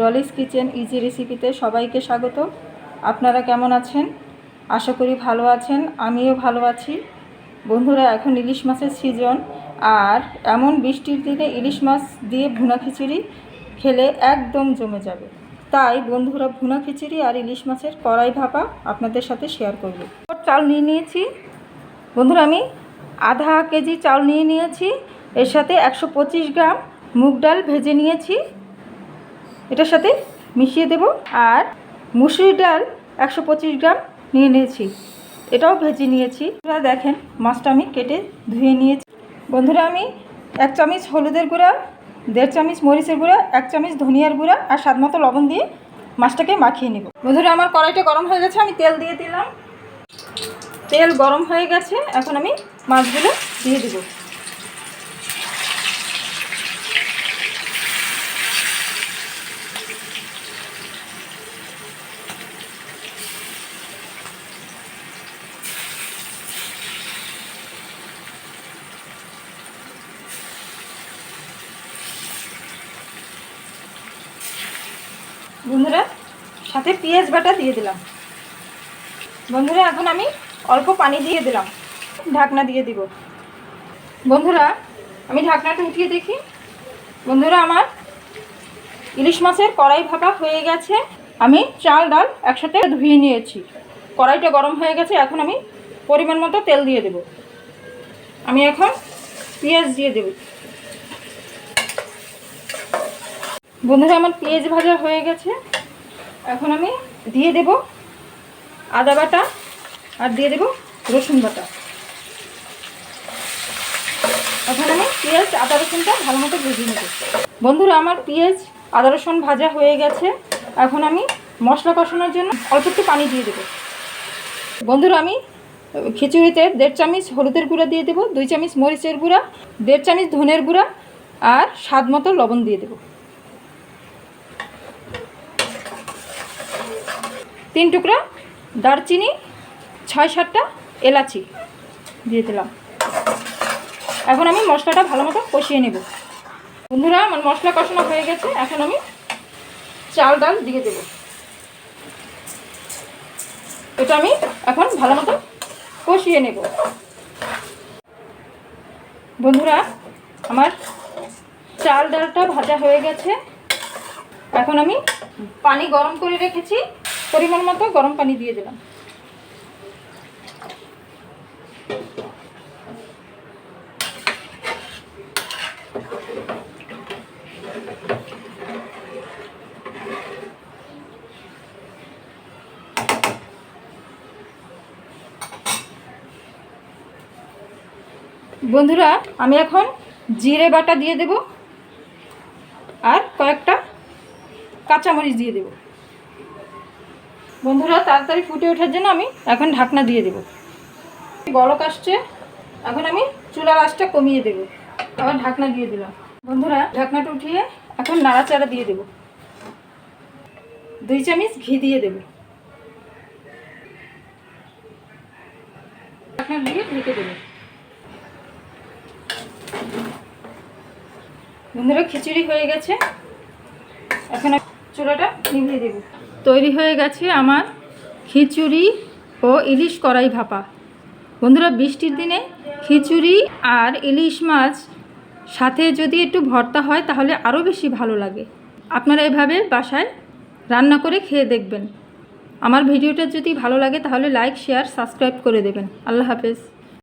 Dolly's kitchen easy রেসিপিতে সবাইকে স্বাগত। আপনারা কেমন আছেন? আশা করি ভালো আছেন, আমিও ভালো আছি। বন্ধুরা, এখন ইলিশ মাছের সিজন, আর এমন বৃষ্টির দিনে ইলিশ মাছ দিয়ে ভুনা খিচুড়ি খেলে একদম জমে যাবে। তাই বন্ধুরা, ভুনা খিচুড়ি আর ইলিশ মাছের কড়াই ভাপা আপনাদের সাথে শেয়ার করব। চাল নিয়ে নিয়েছি। বন্ধুরা, আমি আধা কেজি চাল নিয়ে নিয়েছি। এর সাথে একশো পঁচিশ গ্রাম মুগ ডাল ভেজে নিয়েছি। এটার সাথে মিশিয়ে দেব আর মুসুরি ডাল একশো পঁচিশ গ্রাম নিয়ে নিয়েছি। এটাও ভেজে নিয়েছি। আপনারা দেখেন, মাছটা আমি কেটে ধুয়ে নিয়েছি। বন্ধুরা, আমি এক চামচ হলুদের গুঁড়া, দেড় চামচ মরিচের গুঁড়া, এক চামচ ধনিয়ার গুঁড়া আর স্বাদ মতো লবণ দিয়ে মাছটাকে মাখিয়ে নেব। বন্ধুরা, আমার কড়াইটা গরম হয়ে গেছে, আমি তেল দিয়ে দিলাম। তেল গরম হয়ে গেছে, এখন আমি মাছগুলো দিয়ে দেবো। বন্ধুরা, সাথে পেঁয়াজ বাটা দিয়ে দিলাম। বন্ধুরা, এখন আমি অল্প পানি দিয়ে দিলাম। ঢাকনা দিয়ে দিব। বন্ধুরা, আমি ঢাকনাটা উঠিয়ে দেখি। বন্ধুরা, আমার ইলিশ মাছের কড়াই ভাপা হয়ে গেছে। আমি চাল, ডাল একসাথে ধুয়ে নিয়েছি। কড়াইটা গরম হয়ে গেছে, এখন আমি পরিমাণ মতো তেল দিয়ে দেব। আমি এখন পেঁয়াজ দিয়ে দেব। বন্ধুরা, আমার পেঁয়াজ ভাজা হয়ে গেছে। এখন আমি দিয়ে দেব আদা বাটা আর দিয়ে দেব রসুন বাটা। এখন আমি পেঁয়াজ, আদা রসুনটা ভালো মতো ভেজে নেব। বন্ধুরা, আমার পেঁয়াজ, আদা রসুন ভাজা হয়ে গেছে। এখন আমি মশলা কষানোর জন্য অল্প একটু পানি দিয়ে দেবো। বন্ধুরা, আমি খিচুড়িতে দেড় চামচ হলুদের গুঁড়া দিয়ে দেবো, দুই চামচ মরিচের গুঁড়া, দেড় চামচ ধনের গুঁড়া আর স্বাদ মতো লবণ দিয়ে দেবো। তিন টুকরা দারচিনি, ছয় সাতটা এলাচি দিয়ে দিলাম। এখন আমি মশলাটা ভালো মতো কষিয়ে নেব। বন্ধুরা, আমার মশলা কষানো হয়ে গেছে। এখন আমি চাল, ডাল দিয়ে দেব। এটা আমি এখন ভালো মতো কষিয়ে নেব। বন্ধুরা, আমার চাল, ডালটা ভাজা হয়ে গেছে। এখন আমি পানি গরম করে রেখেছি। পরিমাণ মতো গরম পানি দিয়ে দিলাম। বন্ধুরা, আমি এখন জিরে বাটা দিয়ে দেব আর কয়েকটা কাঁচামরিচ দিয়ে দেব। বন্ধুরা, তাড়াতাড়ি ফুটে ওঠার জন্য আমি এখন ঢাকনা দিয়ে দেব। বলক আসছে, এখন আমি চুলার আঁচটা কমিয়ে দেব। আবার ঢাকনা দিয়ে দিলাম। বন্ধুরা, ঢাকনাটা উঠিয়ে এখন নাড়াচাড়া দিয়ে দেব। দুই চামচ ঘি দিয়ে দেব। ঢাকনা দিয়ে ঢেকে দেবো। বন্ধুরা, খিচুড়ি হয়ে গেছে। এখন চুলাটা নিভিয়ে দেব। তৈরি হয়ে গেছে আমার খিচুড়ি ও ইলিশ কড়াই ভাপা। বন্ধুরা, বৃষ্টির দিনে খিচুড়ি আর ইলিশ মাছ সাথে যদি একটু ভর্তা হয়, তাহলে আরও বেশি ভালো লাগে। আপনারা এভাবে বাসায় রান্না করে খেয়ে দেখবেন। আমার ভিডিওটা যদি ভালো লাগে, তাহলে লাইক, শেয়ার, সাবস্ক্রাইব করে দেবেন। আল্লাহ হাফেজ।